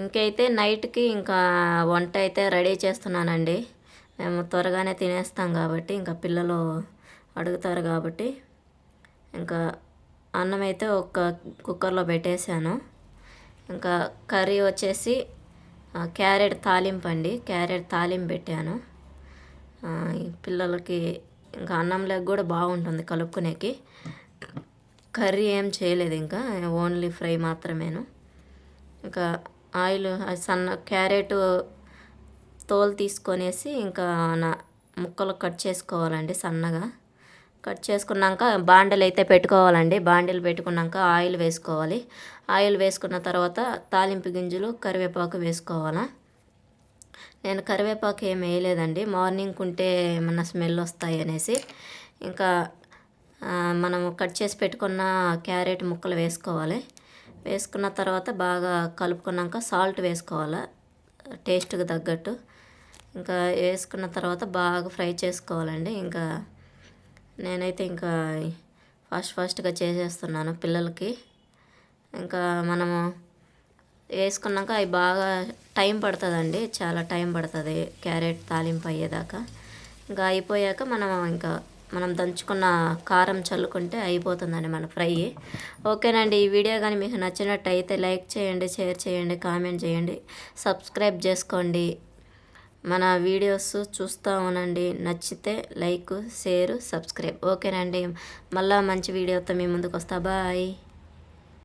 ఇంకైతే నైట్కి ఇంకా వంట అయితే రెడీ చేస్తున్నానండి. మేము త్వరగానే తినేస్తాం కాబట్టి ఇంకా పిల్లలు అడుగుతారు కాబట్టి ఇంకా అన్నం అయితే ఒక కుక్కర్లో పెట్టేశాను. ఇంకా కర్రీ వచ్చేసి క్యారెట్ తాలింపు అండి. క్యారెట్ తాలింపు పెట్టాను. పిల్లలకి ఇంకా అన్నంలోకి కూడా బాగుంటుంది కలుపుకునేకి. కర్రీ ఏం చేయలేదు ఇంకా ఓన్లీ ఫ్రై మాత్రమేను. ఇంకా ఆయిల్ సన్న క్యారెట్ తోలు తీసుకొనేసి ఇంకా నా ముక్కలు కట్ చేసుకోవాలండి సన్నగా. కట్ చేసుకున్నాక బాండలు అయితే పెట్టుకోవాలండి. బాండలు పెట్టుకున్నాక ఆయిల్ వేసుకోవాలి. ఆయిల్ వేసుకున్న తర్వాత తాలింపు గింజలు కరివేపాకు వేసుకోవాలా. నేను కరివేపాకు ఏం వేయలేదండి. మార్నింగ్ ఉంటే ఏమన్నా స్మెల్ వస్తాయి అనేసి ఇంకా మనం కట్ చేసి పెట్టుకున్న క్యారెట్ ముక్కలు వేసుకోవాలి. వేసుకున్న తర్వాత బాగా కలుపుకున్నాక సాల్ట్ వేసుకోవాలి టేస్ట్కి తగ్గట్టు. ఇంకా వేసుకున్న తర్వాత బాగా ఫ్రై చేసుకోవాలండి. ఇంకా నేనైతే ఇంకా ఫాస్ట్ ఫాస్ట్గా చేసేస్తున్నాను పిల్లలకి. ఇంకా మనము వేసుకున్నాక అవి బాగా టైం పడుతుందండి చాలా టైం పడుతుంది క్యారెట్ తాలింపు అయ్యేదాకా. ఇంకా అయిపోయాక మనం ఇంకా మనం దంచుకున్న కారం చల్లుకుంటే అయిపోతుందండి మన ఫ్రై. ఓకేనండి ఈ వీడియో కానీ మీకు నచ్చినట్టయితే లైక్ చేయండి షేర్ చేయండి కామెంట్ చేయండి సబ్స్క్రైబ్ చేసుకోండి. మన వీడియోస్ చూస్తూ ఉండండి. నచ్చితే లైక్ షేర్ సబ్స్క్రైబ్. ఓకేనండి మళ్ళీ మంచి వీడియోతో మీ ముందుకు వస్తా బాయ్.